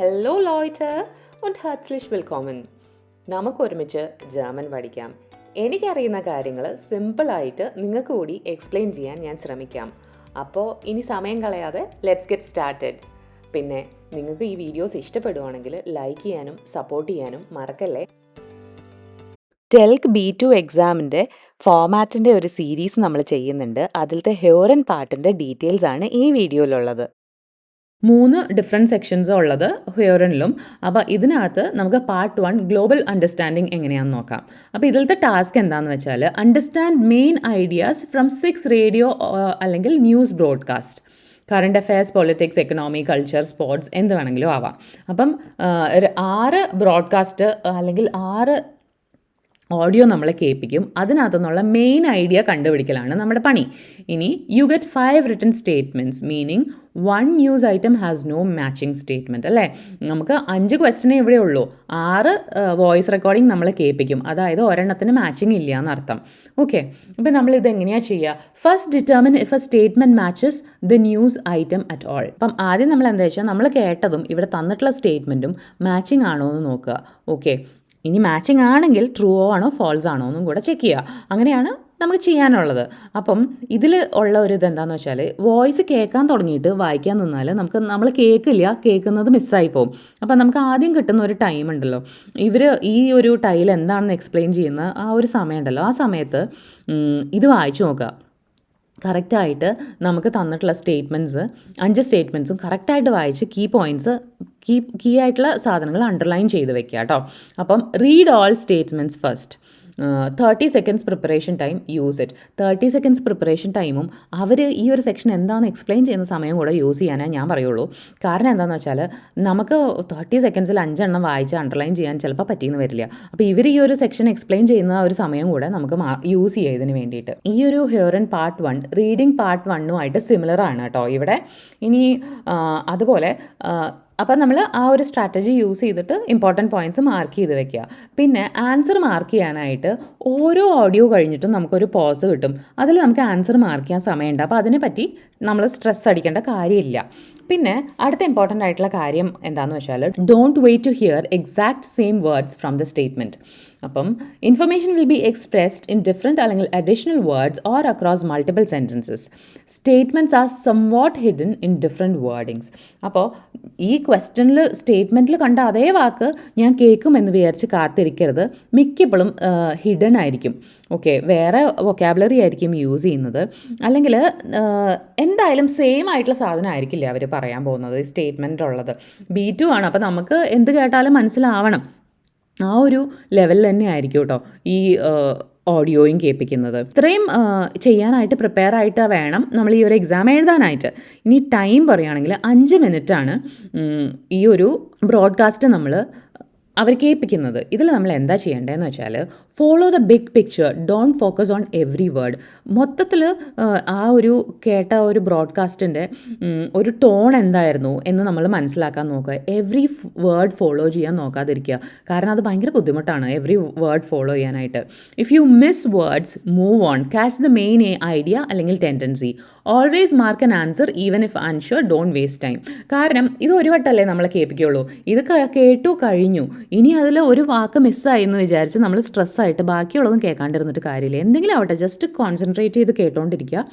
Hello ലോയ്റ്റ് und herzlich willkommen. നമുക്ക് ഒരുമിച്ച് ജർമ്മൻ പഠിക്കാം. എനിക്കറിയുന്ന കാര്യങ്ങൾ സിമ്പിളായിട്ട് നിങ്ങൾക്ക് കൂടി എക്സ്പ്ലെയിൻ ചെയ്യാൻ ഞാൻ ശ്രമിക്കാം. അപ്പോൾ ഇനി സമയം കളയാതെ ലെറ്റ്സ് ഗെറ്റ് സ്റ്റാർട്ടഡ് പിന്നെ നിങ്ങൾക്ക് ഈ വീഡിയോസ് ഇഷ്ടപ്പെടുവാണെങ്കിൽ ലൈക്ക് ചെയ്യാനും സപ്പോർട്ട് ചെയ്യാനും മറക്കല്ലേ? ടെൽക്ക് ബി ടു എക്സാമിന്റെ ഫോമാറ്റിന്റെ ഒരു സീരീസ് നമ്മൾ ചെയ്യുന്നുണ്ട്. അതിലത്തെ ഹ്യോറൻ പാർട്ടിന്റെ ഡീറ്റെയിൽസ് ആണ് ഈ വീഡിയോയിലുള്ളത് മൂന്ന് ഡിഫറെന്റ് സെക്ഷൻസ് ഉള്ളത് ഹുയോറനിലും. അപ്പോൾ ഇതിനകത്ത് നമുക്ക് പാർട്ട് വൺ ഗ്ലോബൽ അണ്ടർസ്റ്റാൻഡിങ് എങ്ങനെയാണെന്ന് നോക്കാം. അപ്പോൾ ഇതിലത്തെ ടാസ്ക് എന്താണെന്ന് വെച്ചാൽ understand main ideas from six radio അല്ലെങ്കിൽ news broadcast current affairs politics economy culture sports എന്ത് വേണമെങ്കിലും ആവാം. അപ്പം ഒരു ആറ് ബ്രോഡ്കാസ്റ്റ് അല്ലെങ്കിൽ ആറ് ഓഡിയോ നമ്മളെ കേൾപ്പിക്കും. അതിനകത്തുനിന്നുള്ള മെയിൻ ഐഡിയ കണ്ടുപിടിക്കലാണ് നമ്മുടെ പണി. ഇനി you get five written statements meaning one news item has no matching statement അല്ലേ? നമുക്ക് അഞ്ച് ക്വസ്റ്റിനെ ഇവിടെ ഉള്ളൂ. ആറ് വോയിസ് റെക്കോർഡിംഗ് നമ്മളെ കേൾപ്പിക്കും. അതായത് ഒരെണ്ണത്തിന് മാച്ചിങ് ഇല്ല എന്നർത്ഥം. ഓക്കെ അപ്പോൾ നമ്മൾ ഇത് എങ്ങനെയാണ് ചെയ്യുക first determine if a statement matches the news item at all അപ്പം ആദ്യം നമ്മൾ എന്താ വെച്ചാൽ നമ്മൾ കേട്ടതും ഇവിടെ തന്നിട്ടുള്ള സ്റ്റേറ്റ്മെന്റും മാച്ചിങ് ആണോ എന്ന് നോക്കുക. ഓക്കെ ഇനി മാച്ചിങ് ആണെങ്കിൽ ട്രൂ ആണോ ഫോൾസ് ആണോ എന്നും കൂടെ ചെക്ക് ചെയ്യുക. അങ്ങനെയാണ് നമുക്ക് ചെയ്യാനുള്ളത്. അപ്പം ഇതിൽ ഉള്ള ഒരു ഇതെന്താന്ന് വെച്ചാൽ വോയിസ് കേൾക്കാൻ തുടങ്ങിയിട്ട് വായിക്കാൻ നിന്നാൽ നമുക്ക് നമ്മൾ കേൾക്കില്ല കേൾക്കുന്നത് മിസ്സായി പോകും അപ്പം നമുക്ക് ആദ്യം കിട്ടുന്ന ഒരു ടൈം ഉണ്ടല്ലോ. ഇവർ ഈ ഒരു ടൈൽ എന്താണെന്ന് എക്സ്പ്ലെയിൻ ചെയ്യുന്ന ആ ഒരു സമയമുണ്ടല്ലോ ആ സമയത്ത് ഇത് വായിച്ചു നോക്കുക. കറക്റ്റായിട്ട് നമുക്ക് തന്നിട്ടുള്ള സ്റ്റേറ്റ്മെന്റ്സ് അഞ്ച് സ്റ്റേറ്റ്മെന്റ്സും കറക്റ്റായിട്ട് വായിച്ച് കീ പോയിന്റ്സ് കീ കീ ആയിട്ടുള്ള സാധനങ്ങൾ അണ്ടർലൈൻ ചെയ്ത് വെക്കുക കേട്ടോ അപ്പം read all statements first thirty seconds preparation time use it thirty seconds preparation ടൈമും അവർ ഈ ഒരു സെക്ഷൻ എന്താണെന്ന് എക്സ്പ്ലെയിൻ ചെയ്യുന്ന സമയം കൂടെ യൂസ് ചെയ്യാനേ ഞാൻ പറയുള്ളൂ. കാരണം എന്താണെന്ന് വെച്ചാൽ നമുക്ക് തേർട്ടി സെക്കൻഡ്സിൽ അഞ്ചെണ്ണം വായിച്ച് അണ്ടർലൈൻ ചെയ്യാൻ ചിലപ്പോൾ പറ്റിയെന്ന് വരില്ല. അപ്പോൾ ഇവർ ഈ ഒരു സെക്ഷൻ എക്സ്പ്ലെയിൻ ചെയ്യുന്ന ഒരു സമയം കൂടെ നമുക്ക് യൂസ് ചെയ്യുക ഇതിന് വേണ്ടിയിട്ട്. ഈ ഒരു ഹെയറൻ പാർട്ട് വൺ റീഡിംഗ് പാർട്ട് വണ്ണുമായിട്ട് സിമിലർ ആണ് കേട്ടോ ഇവിടെ. ഇനി അതുപോലെ ആ, അപ്പം നമ്മൾ ആ ഒരു സ്ട്രാറ്റജി യൂസ് ചെയ്തിട്ട് ഇമ്പോർട്ടന്റ് പോയിന്റ്സ് മാർക്ക് ചെയ്ത് വെക്കുക പിന്നെ ആൻസർ മാർക്ക് ചെയ്യാനായിട്ട് ഓരോ ഓഡിയോ കഴിഞ്ഞിട്ടും നമുക്കൊരു പോസ് കിട്ടും. അതിൽ നമുക്ക് ആൻസർ മാർക്ക് ചെയ്യാൻ സമയമുണ്ട്. അപ്പോൾ അതിനെപ്പറ്റി നമ്മൾ സ്ട്രെസ് അടിക്കേണ്ട കാര്യമില്ല. പിന്നെ അടുത്ത ഇമ്പോർട്ടന്റ് ആയിട്ടുള്ള കാര്യം എന്താണെന്ന് വെച്ചാൽ don't wait to hear exact same words from the statement അപ്പം information will be expressed in different അല്ലെങ്കിൽ additional words or across multiple sentences statements are somewhat hidden in different wordings അപ്പോൾ ഈ ക്വസ്റ്റനിൽ സ്റ്റേറ്റ്മെന്റിൽ കണ്ട അതേ വാക്ക് ഞാൻ കേൾക്കുമെന്ന് വിചാരിച്ച് കാത്തിരിക്കരുത്. മിക്കപ്പോഴും ഹിഡൻ ആയിരിക്കും. ഓക്കെ വേറെ വൊക്കാബുലറി ആയിരിക്കും യൂസ് ചെയ്യുന്നത്. അല്ലെങ്കിൽ എന്തായാലും സെയിം ആയിട്ടുള്ള സാധനം ആയിരിക്കില്ല അവർ പറയാൻ പോകുന്നത് സ്റ്റേറ്റ്മെന്റ് ഉള്ളത്. ബി ടു ആണ്. അപ്പോൾ നമുക്ക് എന്ത് കേട്ടാലും മനസ്സിലാവണം. ആ ഒരു ലെവലിൽ തന്നെ ആയിരിക്കും കേട്ടോ ഈ ഓഡിയോയും കേൾപ്പിക്കുന്നത്. ഇത്രയും ചെയ്യാനായിട്ട് പ്രിപ്പയർ ആയിട്ട് വേണം നമ്മൾ ഈ ഒരു എക്സാം എഴുതാനായിട്ട്. ഇനി ടൈം പറയുകയാണെങ്കിൽ അഞ്ച് മിനിറ്റാണ് ഈ ഒരു ബ്രോഡ്കാസ്റ്റ് നമ്മൾ അവർ കേൾപ്പിക്കുന്നത്. ഇതിൽ നമ്മൾ എന്താ ചെയ്യേണ്ടതെന്ന് വെച്ചാൽ follow the big picture don't focus on every word മൊത്തത്തിൽ ആ ഒരു കേട്ട ഒരു ബ്രോഡ്കാസ്റ്റിന്റെ ഒരു ടോൺ എന്തായിരുന്നു എന്ന് നമ്മൾ മനസ്സിലാക്കാൻ നോക്കുക. എവറി വേർഡ് ഫോളോ ചെയ്യാൻ നോക്കാതിരിക്കുക. കാരണം അത് ഭയങ്കര ബുദ്ധിമുട്ടാണ് എവറി വേർഡ് ഫോളോ ചെയ്യാനായിട്ട്. If you miss words move on catch the main idea അല്ലെങ്കിൽ tendency always mark an answer even if unsure don't waste time കാരണം ഇത് ഒരു വട്ടമല്ലേ നമ്മളെ കേൾപ്പിക്കുകയുള്ളൂ. ഇത് കേട്ടു കഴിഞ്ഞു. ഇനി അതിൽ ഒരു വാക്ക് മിസ്സായി എന്ന് വിചാരിച്ച് നമ്മൾ സ്ട്രെസ്സായിട്ട് ബാക്കിയുള്ളതും കേൾക്കാണ്ടിരുന്നിട്ട് കാര്യമില്ല. എന്തെങ്കിലും ആവട്ടെ ജസ്റ്റ് കോൺസെൻട്രേറ്റ് ചെയ്ത് കേട്ടോണ്ടിരിക്കുക.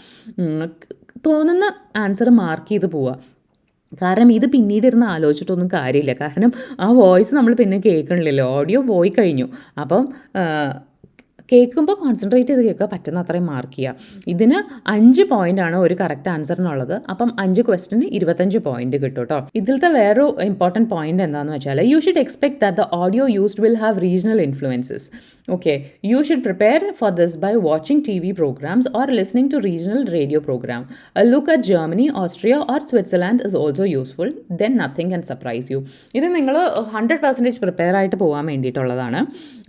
തോന്നുന്ന ആൻസർ മാർക്ക് ചെയ്ത് പോവുക. കാരണം ഇത് പിന്നീട് ഇരുന്ന് ആലോചിച്ചിട്ടൊന്നും കാര്യമില്ല. കാരണം ആ വോയിസ് നമ്മൾ പിന്നെ കേൾക്കണില്ലല്ലോ. ഓഡിയോ പോയി കഴിഞ്ഞു. അപ്പം കേൾക്കുമ്പോൾ കോൺസെൻട്രേറ്റ് ചെയ്ത് കേൾക്കുക. പറ്റുന്ന അത്രയും മാർക്ക് ചെയ്യുക. ഇതിന് അഞ്ച് പോയിന്റ് ആണ് ഒരു കറക്റ്റ് ആൻസറിനുള്ളത് അപ്പം അഞ്ച് ക്വസ്റ്റിന് ഇരുപത്തഞ്ച് പോയിന്റ് കിട്ടും കേട്ടോ ഇതിലത്തെ വേറൊരു ഇമ്പോർട്ടന്റ് പോയിന്റ് എന്താണെന്ന് വെച്ചാൽ you should expect that the audio used will have regional influences okay you should prepare for this by watching T V programmes or listening to regional radio programme look at Germany Austria or Switzerland is also useful then nothing can surprise you ഇത് നിങ്ങൾ hundred percentage prepare ആയിട്ട് പോകാൻ വേണ്ടിയിട്ടുള്ളതാണ്.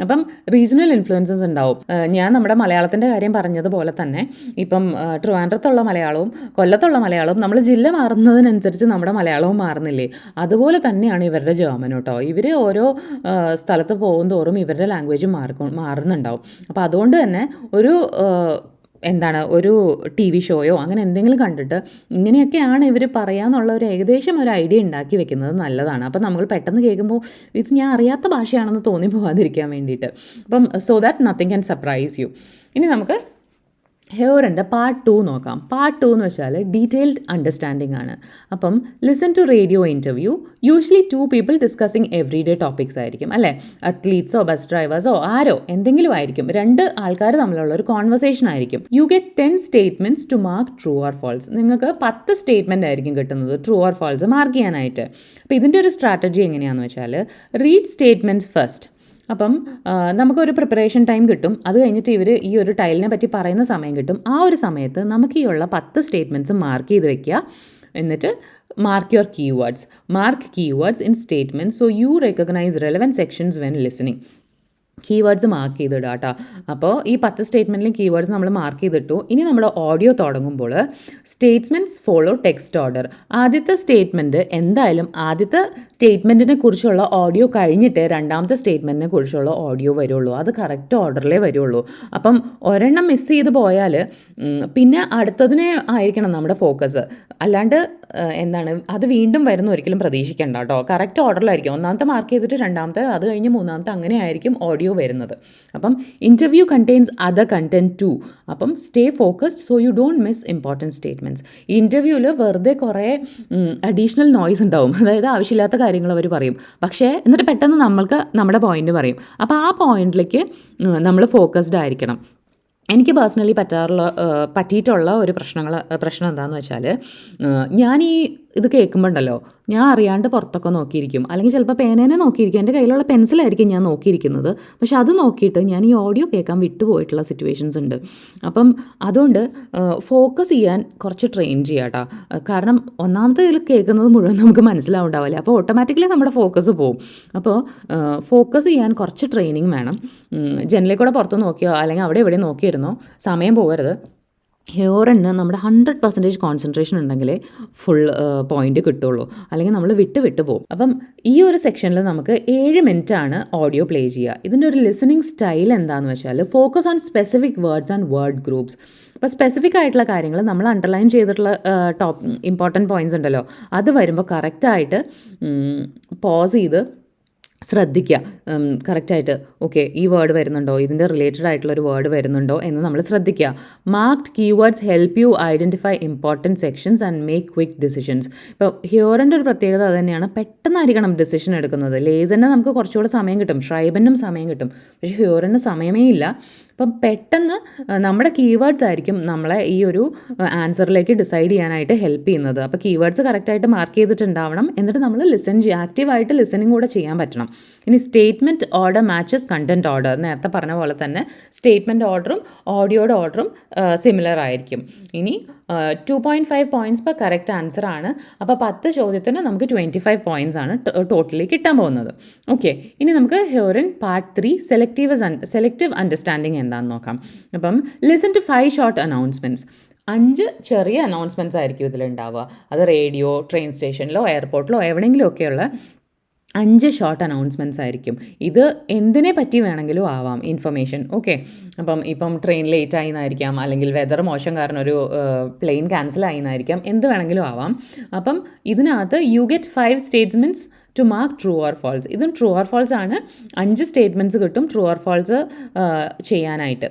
അപ്പം regional influences ഉണ്ടാവും. ഏഹ് ഞാൻ നമ്മുടെ മലയാളത്തിന്റെ കാര്യം പറഞ്ഞതുപോലെ തന്നെ ഇപ്പം ട്രിവാൻഡ്രത്തുള്ള മലയാളവും കൊല്ലത്തുള്ള മലയാളവും നമ്മൾ ജില്ല മാറുന്നതിനനുസരിച്ച് നമ്മുടെ മലയാളവും മാറുന്നില്ലേ? അതുപോലെ തന്നെയാണ് ഇവരുടെ ജർമ്മൻ കേട്ടോ. ഇവർ ഓരോ സ്ഥലത്ത് പോകും തോറും ഇവരുടെ ലാംഗ്വേജ് മാറിക്കൊ മാറുന്നുണ്ടാവും. അപ്പോൾ അതുകൊണ്ട് തന്നെ ഒരു എന്താണ് ഒരു ടി വി ഷോയോ അങ്ങനെ എന്തെങ്കിലും കണ്ടിട്ട് ഇങ്ങനെയൊക്കെയാണ് ഇവർ പറയാന്നുള്ള ഒരു ഏകദേശം ഒരു ഐഡിയ ഉണ്ടാക്കി വെക്കുന്നത് നല്ലതാണ്. അപ്പം നമ്മൾ പെട്ടെന്ന് കേൾക്കുമ്പോൾ ഇത് ഞാൻ അറിയാത്ത ഭാഷയാണെന്ന് തോന്നി പോകാതിരിക്കാൻ വേണ്ടിയിട്ട്. അപ്പം so that nothing can surprise you ഇനി നമുക്ക് ഹെയറിന്റെ പാർട്ട് ടു നോക്കാം. പാർട്ട് ടു എന്ന് വെച്ചാൽ ഡീറ്റെയിൽഡ് അണ്ടർസ്റ്റാൻഡിംഗ് ആണ്. അപ്പം listen to radio interview usually two people discussing everyday topics ആയിരിക്കും അല്ലേ? അത്ലീറ്റ്സോ ബസ് ഡ്രൈവേഴ്സോ ആരോ എന്തെങ്കിലും ആയിരിക്കും. രണ്ട് ആൾക്കാർ തമ്മിലുള്ള ഒരു കോൺവെർസേഷൻ ആയിരിക്കും. You get ten statements to mark true or false നിങ്ങൾക്ക് പത്ത് സ്റ്റേറ്റ്മെന്റ് ആയിരിക്കും കിട്ടുന്നത് ട്രൂ ആർ ഫോൾസ് മാർക്ക് ചെയ്യാനായിട്ട്. അപ്പോൾ ഇതിന്റെ ഒരു സ്ട്രാറ്റജി എങ്ങനെയാണെന്ന് വെച്ചാൽ റീഡ് സ്റ്റേറ്റ്മെന്റ്സ് ഫസ്റ്റ് അപ്പം നമുക്കൊരു പ്രിപ്പറേഷൻ ടൈം കിട്ടും. അത് കഴിഞ്ഞിട്ട് ഇവർ ഈ ഒരു ടൈലിനെ പറ്റി പറയുന്ന സമയം കിട്ടും. ആ ഒരു സമയത്ത് നമുക്ക് ഈ ഉള്ള പത്ത് സ്റ്റേറ്റ്മെന്റ്സ് മാർക്ക് ചെയ്ത് വെക്കുക എന്നിട്ട് mark your keywords mark keywords in statement so you recognise relevant sections when listening keywords mark ചെയ്തിടുക കേട്ടോ അപ്പോൾ ഈ പത്ത് സ്റ്റേറ്റ്മെന്റിലും കീവേഡ്സ് നമ്മൾ മാർക്ക് ചെയ്തിട്ടു. ഇനി നമ്മുടെ ഓഡിയോ തുടങ്ങുമ്പോൾ സ്റ്റേറ്റ്മെന്റ്സ് ഫോളോ ടെക്സ്റ്റ് ഓർഡർ ആദ്യത്തെ സ്റ്റേറ്റ്മെന്റ് എന്തായാലും ആദ്യത്തെ സ്റ്റേറ്റ്മെന്റിനെ കുറിച്ചുള്ള ഓഡിയോ കഴിഞ്ഞിട്ട് രണ്ടാമത്തെ സ്റ്റേറ്റ്മെന്റിനെ കുറിച്ചുള്ള ഓഡിയോ വരുള്ളൂ. അത് കറക്റ്റ് ഓർഡറിലേ വരുള്ളൂ. അപ്പം ഒരെണ്ണം മിസ് ചെയ്ത് പോയാൽ പിന്നെ അടുത്തതിനെ ആയിരിക്കണം നമ്മുടെ ഫോക്കസ് അല്ലാണ്ട് എന്താണ് അത് വീണ്ടും വരുന്ന ഒരിക്കലും പ്രതീക്ഷിക്കേണ്ട കേട്ടോ കറക്റ്റ് ഓർഡറിലായിരിക്കും ഒന്നാമത്തെ മാർക്ക് ചെയ്തിട്ട് രണ്ടാമത്തെ അത് കഴിഞ്ഞ് മൂന്നാമത്തെ അങ്ങനെ ആയിരിക്കും ഓഡിയോ വരുന്നത്. അപ്പം interview contains other content too അപ്പം stay focused so you don't miss important statements ഈ ഇന്റർവ്യൂവിൽ വെറുതെ കുറേ അഡീഷണൽ നോയ്സ് ഉണ്ടാവും. അതായത് ആവശ്യമില്ലാത്ത കാര്യങ്ങൾ അവർ പറയും. പക്ഷേ എന്നിട്ട് പെട്ടെന്ന് നമ്മൾക്ക് നമ്മുടെ പോയിന്റ് പറയും. അപ്പോൾ ആ പോയിന്റിലേക്ക് നമ്മൾ ഫോക്കസ്ഡ് ആയിരിക്കണം. എനിക്ക് പേഴ്സണലി പറ്റാറുള്ള പറ്റിയിട്ടുള്ള ഒരു പ്രശ്നങ്ങൾ പ്രശ്നം എന്താണെന്ന് വെച്ചാൽ ഞാൻ ഈ ഇത് കേൾക്കുമ്പോണ്ടല്ലോ ഞാൻ അറിയാണ്ട് പുറത്തൊക്കെ നോക്കിയിരിക്കും. അല്ലെങ്കിൽ ചിലപ്പോൾ പേനേനെ നോക്കിയിരിക്കും. എന്റെ കയ്യിലുള്ള പെൻസിലായിരിക്കും ഞാൻ നോക്കിയിരിക്കുന്നത്. പക്ഷെ അത് നോക്കിയിട്ട് ഞാൻ ഈ ഓഡിയോ കേൾക്കാൻ വിട്ടുപോയിട്ടുള്ള സിറ്റുവേഷൻസ് ഉണ്ട്. അപ്പം അതുകൊണ്ട് ഫോക്കസ് ചെയ്യാൻ കുറച്ച് ട്രെയിൻ ചെയ്യാട്ടാ. കാരണം ഒന്നാമത്തെ ഇതിൽ കേൾക്കുന്നത് മുഴുവൻ നമുക്ക് മനസ്സിലാവുണ്ടാവില്ല. അപ്പോൾ ഓട്ടോമാറ്റിക്കലി നമ്മുടെ ഫോക്കസ് പോവും. അപ്പോൾ ഫോക്കസ് ചെയ്യാൻ കുറച്ച് ട്രെയിനിങ് വേണം. ജനലിൽ കൂടെ പുറത്ത് നോക്കിയോ അല്ലെങ്കിൽ അവിടെ ഇവിടെ നോക്കിയിരുന്നോ സമയം പോകരുത്. ഹെയറിന് നമ്മുടെ ഹൺഡ്രഡ് പെർസെന്റേജ് കോൺസെൻട്രേഷൻ ഉണ്ടെങ്കിലേ ഫുൾ പോയിന്റ് കിട്ടുള്ളൂ. അല്ലെങ്കിൽ നമ്മൾ വിട്ട് വിട്ട് പോകും. അപ്പം ഈ ഒരു സെക്ഷനിൽ നമുക്ക് ഏഴ് മിനിറ്റ് ആണ് ഓഡിയോ പ്ലേ ചെയ്യുക. ഇതിന്റെ ഒരു ലിസണിങ് സ്റ്റൈൽ എന്താണെന്ന് വെച്ചാൽ focus on specific words and word groups അപ്പോൾ സ്പെസിഫിക് ആയിട്ടുള്ള കാര്യങ്ങൾ നമ്മൾ അണ്ടർലൈൻ ചെയ്തിട്ടുള്ള ടോപ്പ് ഇമ്പോർട്ടന്റ് പോയിന്റ്സ് ഉണ്ടല്ലോ. അത് വരുമ്പോൾ കറക്റ്റായിട്ട് പോസ് ചെയ്ത് ശ്രദ്ധിക്കുക. കറക്റ്റായിട്ട് ഓക്കെ ഈ വേർഡ് വരുന്നുണ്ടോ? ഇതിന്റെ റിലേറ്റഡ് ആയിട്ടുള്ള ഒരു വേർഡ് വരുന്നുണ്ടോ എന്ന് നമ്മൾ ശ്രദ്ധിക്കുക. Marked keywords help you identify important sections and make quick decisions ഇപ്പോൾ ഹിയോറിന്റെ ഒരു പ്രത്യേകത അത് തന്നെയാണ്. പെട്ടെന്നായിരിക്കണം ഡിസിഷൻ എടുക്കുന്നത്. ലേസറിന് നമുക്ക് കുറച്ചുകൂടെ സമയം കിട്ടും. ഷ്രൈബനും സമയം കിട്ടും. പക്ഷേ ഹിയോറിന് സമയമേ ഇല്ല. അപ്പം പെട്ടെന്ന് നമ്മുടെ കീവേഡ്സ് ആയിരിക്കും നമ്മളെ ഈ ഒരു ആൻസറിലേക്ക് ഡിസൈഡ് ചെയ്യാനായിട്ട് ഹെൽപ്പ് ചെയ്യുന്നത്. അപ്പോൾ കീവേഡ്സ് കറക്റ്റായിട്ട് മാർക്ക് ചെയ്തിട്ടുണ്ടാവണം. എന്നിട്ട് നമ്മൾ ലിസൺ ചെയ്യുക ആക്റ്റീവായിട്ട് ലിസണിങ് കൂടെ ചെയ്യാൻ പറ്റണം. ഇനി statement order matches content order നേരത്തെ പറഞ്ഞ പോലെ തന്നെ സ്റ്റേറ്റ്മെന്റ് ഓർഡറും ഓഡിയോയുടെ ഓർഡറും സിമിലർ ആയിരിക്കും. ഇനി two point five points per correct answer ആണ്. അപ്പോൾ പത്ത് ചോദ്യത്തിന് നമുക്ക് ട്വന്റി ഫൈവ് പോയിന്റ്സ് ആണ് ടോട്ടലി കിട്ടാൻ പോകുന്നത്. ഓക്കെ ഇനി നമുക്ക് ഹ്യൂറിൻ part three selective selective understanding എന്താണെന്ന് നോക്കാം. അപ്പം listen to five short announcements അഞ്ച് ചെറിയ അനൗൺസ്മെന്റ്സ് ആയിരിക്കും ഇതിലുണ്ടാവുക. അത് റേഡിയോ ട്രെയിൻ സ്റ്റേഷനിലോ എയർപോർട്ടിലോ എവിടെയെങ്കിലുമൊക്കെയുള്ള അഞ്ച് ഷോർട്ട് അനൗൺസ്മെന്റ്സ് ആയിരിക്കും. ഇത് എന്തിനെ പറ്റി വേണമെങ്കിലും ആവാം. ഇൻഫർമേഷൻ ഓക്കെ അപ്പം ഇപ്പം ട്രെയിൻ ലേറ്റ് ആയി എന്നായിരിക്കാം അല്ലെങ്കിൽ വെതർ മോശം കാരണം ഒരു പ്ലെയിൻ ക്യാൻസൽ ആയി എന്നായിരിക്കാം എന്ത് വേണമെങ്കിലും ആവാം. അപ്പം ഇതിനകത്ത് you get five statements to mark true or false ഇതും ട്രൂ ഓർ ഫോൾസ് ആണ്. അഞ്ച് സ്റ്റേറ്റ്മെന്റ്സ് കിട്ടും ട്രൂ ഓർ ഫോൾസ് ചെയ്യാനായിട്ട്.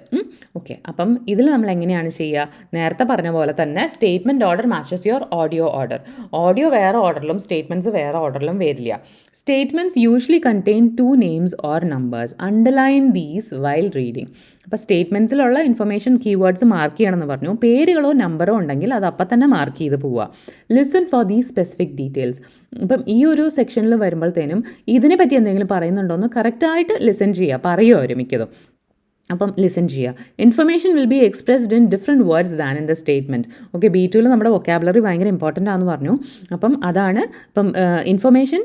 ഓക്കെ അപ്പം ഇതിൽ നമ്മൾ എങ്ങനെയാണ് ചെയ്യുക? നേരത്തെ പറഞ്ഞ പോലെ തന്നെ statement order matches your audio order audio വേറെ ഓർഡറിലും സ്റ്റേറ്റ്മെന്റ്സ് വേറെ ഓർഡറിലും വരില്ല. Statements usually contain two names or numbers underline these while reading അപ്പോൾ സ്റ്റേറ്റ്മെന്റ്സിലുള്ള ഇൻഫർമേഷൻ കീവേഡ്സ് മാർക്ക് ചെയ്യണമെന്ന് പറഞ്ഞു. പേരുകളോ നമ്പറോ ഉണ്ടെങ്കിൽ അത് അപ്പം തന്നെ മാർക്ക് ചെയ്ത് പോവുക. Listen for the specific details ഇപ്പം ഈ ഒരു സെക്ഷനിൽ വരുമ്പോഴത്തേനും ഇതിനെപ്പറ്റി എന്തെങ്കിലും പറയുന്നുണ്ടോ എന്ന് കറക്റ്റായിട്ട് ലിസൺ ചെയ്യുക. പറയുമോ അവർ മിക്കതും. അപ്പം ലിസൺ ചെയ്യുക. Information will be expressed in different words than in the statement okay B ടുവിൽ നമ്മുടെ വൊക്കാബുലറി ഭയങ്കര ഇമ്പോർട്ടന്റ് ആണെന്ന് പറഞ്ഞു. അപ്പം അതാണ് ഇപ്പം information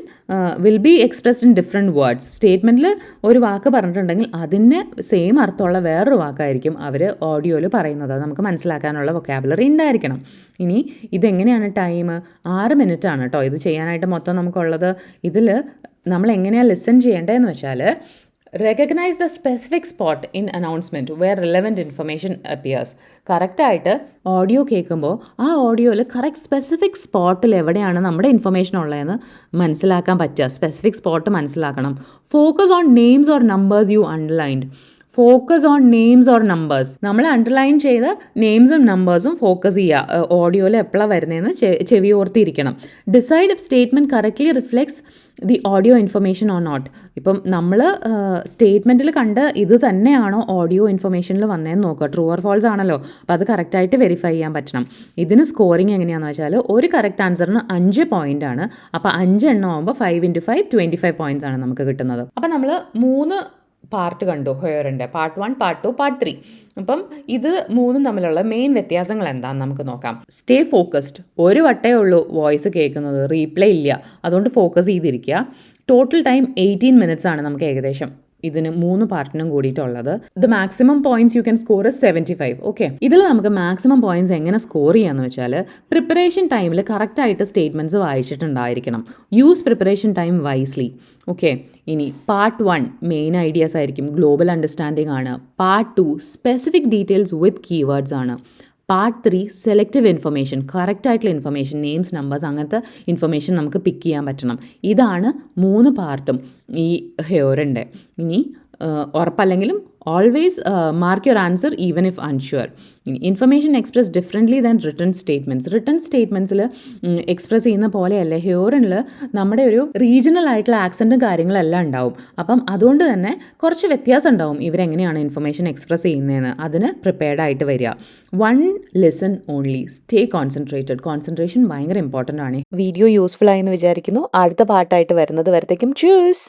will be expressed in different words സ്റ്റേറ്റ്മെന്റിൽ ഒരു വാക്ക് പറഞ്ഞിട്ടുണ്ടെങ്കിൽ അതിന് സെയിം അർത്ഥമുള്ള വേറൊരു വാക്കായിരിക്കും അവർ ഓഡിയോയിൽ പറയുന്നത്. അത് നമുക്ക് മനസ്സിലാക്കാനുള്ള വൊക്കാബുലറി ഉണ്ടായിരിക്കണം. ഇനി ഇതെങ്ങനെയാണ് ടൈം ആറ് മിനിറ്റ് ആണ് കേട്ടോ ഇത് ചെയ്യാനായിട്ട് മൊത്തം നമുക്കുള്ളത്. ഇതിൽ നമ്മൾ എങ്ങനെയാണ് ലിസൺ ചെയ്യേണ്ടതെന്ന് വെച്ചാൽ recognise the specific spot in announcement where relevant information appears കറക്റ്റായിട്ട് ഓഡിയോ കേൾക്കുമ്പോൾ ആ ഓഡിയോയിൽ കറക്റ്റ് സ്പെസിഫിക് സ്പോട്ടിൽ എവിടെയാണ് നമ്മുടെ ഇൻഫർമേഷൻ ഉള്ളതെന്ന് മനസ്സിലാക്കാൻ പറ്റുക. സ്പെസിഫിക് സ്പോട്ട് മനസ്സിലാക്കണം. Focus on names or numbers you underlined focus on names or numbers നമ്മൾ അണ്ടർലൈൻ ചെയ്ത് നെയിംസും നമ്പേഴ്സും ഫോക്കസ് ചെയ്യുക. ഓഡിയോയിൽ എപ്പോഴാണ് വരുന്നതെന്ന് ചെവി ഓർത്തിരിക്കണം. Decide if statement correctly reflects the audio information or not ഇപ്പം നമ്മൾ സ്റ്റേറ്റ്മെന്റിൽ കണ്ട് ഇത് തന്നെയാണോ ഓഡിയോ ഇൻഫർമേഷനിൽ വന്നതെന്ന് നോക്കുക. ട്രൂ ഓർ ഫോൾസ് ആണല്ലോ. അപ്പോൾ അത് കറക്റ്റായിട്ട് വെരിഫൈ ചെയ്യാൻ പറ്റണം. ഇതിന് സ്കോറിങ് എങ്ങനെയാണെന്ന് വെച്ചാൽ ഒരു കറക്റ്റ് ആൻസറിന് അഞ്ച് പോയിന്റ് ആണ്. അപ്പോൾ അഞ്ച് എണ്ണം ആകുമ്പോൾ five into five twenty five points ആണ് നമുക്ക് കിട്ടുന്നത്. അപ്പോൾ നമ്മൾ മൂന്ന് പാർട്ട് കണ്ടു ഹെയറിന്റെ. Part one part two part three. അപ്പം ഇത് മൂന്നും തമ്മിലുള്ള മെയിൻ വ്യത്യാസങ്ങൾ എന്താണെന്ന് നമുക്ക് നോക്കാം. സ്റ്റേ ഫോക്കസ്ഡ് ഒരു വട്ടേ ഉള്ളൂ വോയിസ് കേൾക്കുന്നത്. റീപ്ലേ ഇല്ല. അതുകൊണ്ട് ഫോക്കസ് ചെയ്തിരിക്കുക. ടോട്ടൽ ടൈം എയ്റ്റീൻ മിനിറ്റ്സ് ആണ് നമുക്ക് ഏകദേശം. ഇതിന് മൂന്ന് പാർട്ടിനും കൂടിയിട്ടുള്ളത്. The maximum points you can score seventy five okay ഇതിൽ നമുക്ക് മാക്സിമം പോയിന്റ്സ് എങ്ങനെ സ്കോർ ചെയ്യാന്ന് വെച്ചാൽ പ്രിപ്പറേഷൻ ടൈമിൽ കറക്റ്റായിട്ട് statements വായിച്ചിട്ടുണ്ടായിരിക്കണം. Use preparation time wisely okay ഇനി പാർട്ട് വൺ മെയിൻ ഐഡിയാസ് ആയിരിക്കും. ഗ്ലോബൽ അണ്ടർസ്റ്റാൻഡിംഗ് ആണ്. Part two specific details with keywords ആണ്. പാർട്ട് ത്രീ സെലക്റ്റീവ് ഇൻഫർമേഷൻ കറക്റ്റായിട്ടുള്ള ഇൻഫർമേഷൻ നെയിംസ് നമ്പേഴ്സ് അങ്ങനത്തെ ഇൻഫർമേഷൻ നമുക്ക് പിക്ക് ചെയ്യാൻ പറ്റണം. ഇതാണ് മൂന്ന് പാർട്ടും ഈ ഹെയറിന്റെ ഇനി ഏഹ്, always mark your answer even if unsure information express differently than written statements written സ്റ്റേറ്റ്മെന്റ്സിൽ express ചെയ്യുന്ന പോലെയല്ല. ഹ്യൂറിനിൽ നമ്മുടെ ഒരു റീജിയണൽ ആയിട്ടുള്ള ആക്സന്റും കാര്യങ്ങളെല്ലാം ഉണ്ടാവും. അപ്പം അതുകൊണ്ട് തന്നെ കുറച്ച് വ്യത്യാസം ഉണ്ടാവും ഇവരെങ്ങനെയാണ് ഇൻഫർമേഷൻ എക്സ്പ്രസ് ചെയ്യുന്നതെന്ന്. അതിന് പ്രിപ്പയർഡ് ആയിട്ട് വരിക. One lesson only stay concentrated concentration ഭയങ്കര ഇമ്പോർട്ടന്റ് ആണ്. വീഡിയോ യൂസ്ഫുൾ ആയെന്ന് വിചാരിക്കുന്നു. അടുത്ത പാട്ടായിട്ട് വരുന്നത് വരത്തേക്കും. ചൂസ്